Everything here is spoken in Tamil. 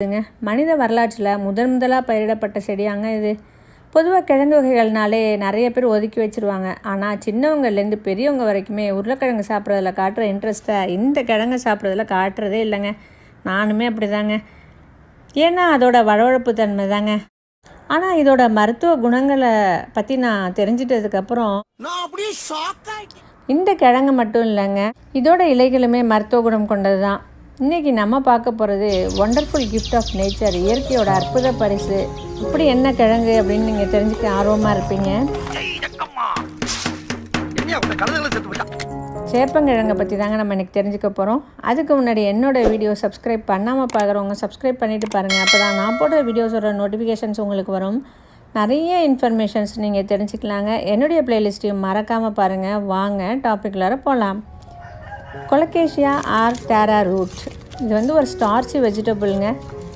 இதுங்க மனித வரலாற்றில் முதன் முதலாக பயிரிடப்பட்ட செடியாங்க இது. பொதுவாக கிழங்கு வகைகள்னாலே நிறைய பேர் ஒதுக்கி வச்சிருவாங்க. ஆனால் சின்னவங்கலேருந்து பெரியவங்க வரைக்குமே உருளைக்கிழங்கு சாப்பிட்றதுல காட்டுற இன்ட்ரெஸ்ட்டை இந்த கிழங்கு சாப்பிட்றதுல காட்டுறதே இல்லைங்க. நானுமே அப்படி தாங்க ஏன்னா அதோட வழவழப்பு தன்மை தாங்க. ஆனால் இதோட மருத்துவ குணங்களை பற்றி நான் தெரிஞ்சிட்டதுக்கப்புறம் இந்த கிழங்கு மட்டும் இல்லைங்க. இதோட இலைகளுமே மருத்துவ குணம் கொண்டது தான் இன்றைக்கி நம்ம பார்க்க போகிறது ஒண்டர்ஃபுல் கிஃப்ட் ஆஃப் நேச்சர் இயற்கையோட அற்புத பரிசு. இப்படி என்ன கிழங்கு அப்படின்னு நீங்கள் தெரிஞ்சுக்க ஆர்வமாக இருப்பீங்க. சேப்பங்கிழங்கை பற்றி தாங்க நம்ம இன்றைக்கி தெரிஞ்சுக்க போகிறோம் அதுக்கு முன்னாடி என்னோட வீடியோ சப்ஸ்கிரைப் பண்ணாமல் பார்க்குறவங்க சப்ஸ்கிரைப் பண்ணிவிட்டு பாருங்கள் அப்போ தான் நான் போடுற வீடியோஸோட நோட்டிஃபிகேஷன்ஸ் உங்களுக்கு வரும். நிறைய இன்ஃபர்மேஷன்ஸ் நீங்கள் தெரிஞ்சுக்கலாங்க. என்னுடைய பிளேலிஸ்ட்டையும் மறக்காமல் பாருங்கள் வாங்க டாபிக்லார போகலாம் கொலக்கேஷியா ஆர் டேரா ரூட். இது வந்து ஒரு ஸ்டார்ச்சி வெஜிடபிள்ங்க.